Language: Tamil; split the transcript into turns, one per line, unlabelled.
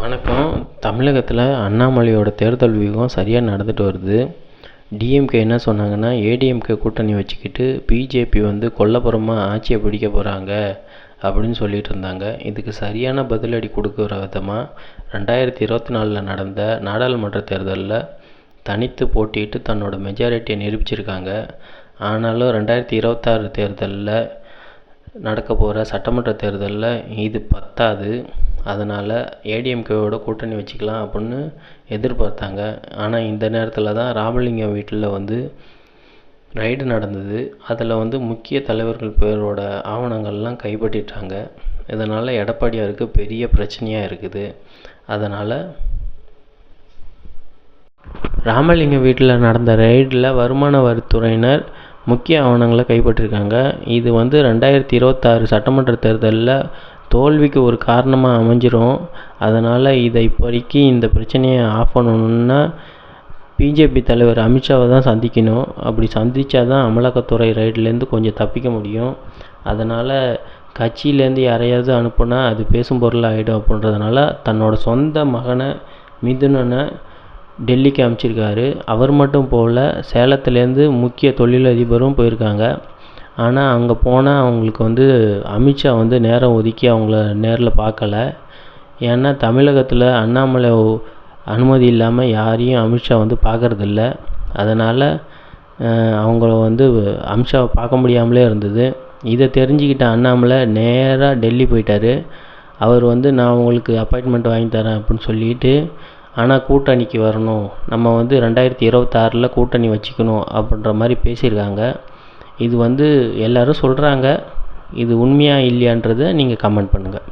வணக்கம். தமிழகத்தில் அண்ணாமலையோட தேர்தல் வியூகம் சரியாக நடந்துட்டு வருது. டிஎம்கே என்ன சொன்னாங்கன்னா ஏடிஎம்கே கூட்டணி வச்சுக்கிட்டு பிஜேபி வந்து கொல்லப்புறமாக ஆட்சியை பிடிக்க போகிறாங்க அப்படின்னு சொல்லிட்டு இருந்தாங்க. இதுக்கு சரியான பதிலடி கொடுக்குற விதமாக ரெண்டாயிரத்தி இருபத்தி நாலில் நடந்த நாடாளுமன்ற தேர்தலில் தனித்து போட்டிட்டு தன்னோட மெஜாரிட்டியை நிரூபிச்சிருக்காங்க. ஆனாலும் ரெண்டாயிரத்தி இருபத்தாறு தேர்தலில் நடக்க போகிற சட்டமன்ற தேர்தலில் இது பத்தாது. அதனால் ஏடிஎம்கேவோட கூட்டணி வச்சுக்கலாம் அப்புடின்னு எதிர்பார்த்தாங்க. ஆனால் இந்த நேரத்தில் தான் ராமலிங்கம் வீட்டில் வந்து ரைடு நடந்தது. அதில் வந்து முக்கிய தலைவர்கள் பேரோட ஆவணங்கள்லாம் கைப்பற்றிட்டாங்க. இதனால் எடப்பாடியாருக்கு பெரிய பிரச்சனையாக இருக்குது. அதனால் ராமலிங்கம் வீட்டில் நடந்த ரைடில் வருமான வரித்துறையினர் முக்கிய ஆவணங்களை கைப்பற்றிருக்காங்க. இது வந்து ரெண்டாயிரத்தி இருபத்தாறு சட்டமன்ற தேர்தலில் தோல்விக்கு ஒரு காரணமாக அமைஞ்சிரும். அதனால் இதை இப்போதைக்கு இந்த பிரச்சனையை ஆஃப் பண்ணணுன்னா பிஜேபி தலைவர் அமித்ஷாவை தான் சந்திக்கணும். அப்படி சந்தித்தா தான் அமலாக்கத்துறை ரைட்லேருந்து கொஞ்சம் தப்பிக்க முடியும். அதனால் கட்சியிலேருந்து யாரையாவது அனுப்புனா அது பேசும் பொருள் ஆகிடும் அப்படின்றதுனால தன்னோட சொந்த மகனை மிதுனனை டெல்லிக்கு அனுப்பிச்சிருக்காரு அவர் மட்டும் போகல சேலத்துலேருந்து முக்கிய தொழிலதிபரும் போயிருக்காங்க. ஆனால் அங்கே போனால் அவங்களுக்கு வந்து அமித்ஷா வந்து நேரம் ஒதுக்கி அவங்கள நேரில் பார்க்கல ஏன்னா தமிழகத்தில் அண்ணாமலை அனுமதி இல்லாமல் யாரையும் அமித்ஷா வந்து பார்க்கறதில்ல அதனால் அவங்கள வந்து அமித்ஷாவை பார்க்க முடியாமலே இருந்தது. இதை தெரிஞ்சுக்கிட்ட அண்ணாமலை நேராக டெல்லி போயிட்டார். அவர் வந்து நான் உங்களுக்கு அப்பாயின்மெண்ட் வாங்கி தரேன் அப்படின்னு சொல்லிட்டு ஆனால் கூட்டணிக்கு வரணும். நம்ம வந்து ரெண்டாயிரத்தி இருபத்தாறில் கூட்டணி வச்சுக்கணும் அப்படின்ற மாதிரி பேசியிருக்காங்க. இது வந்து எல்லோரும் சொல்கிறாங்க இது உண்மையா இல்லையான்றதை நீங்கள் கமெண்ட் பண்ணுங்கள்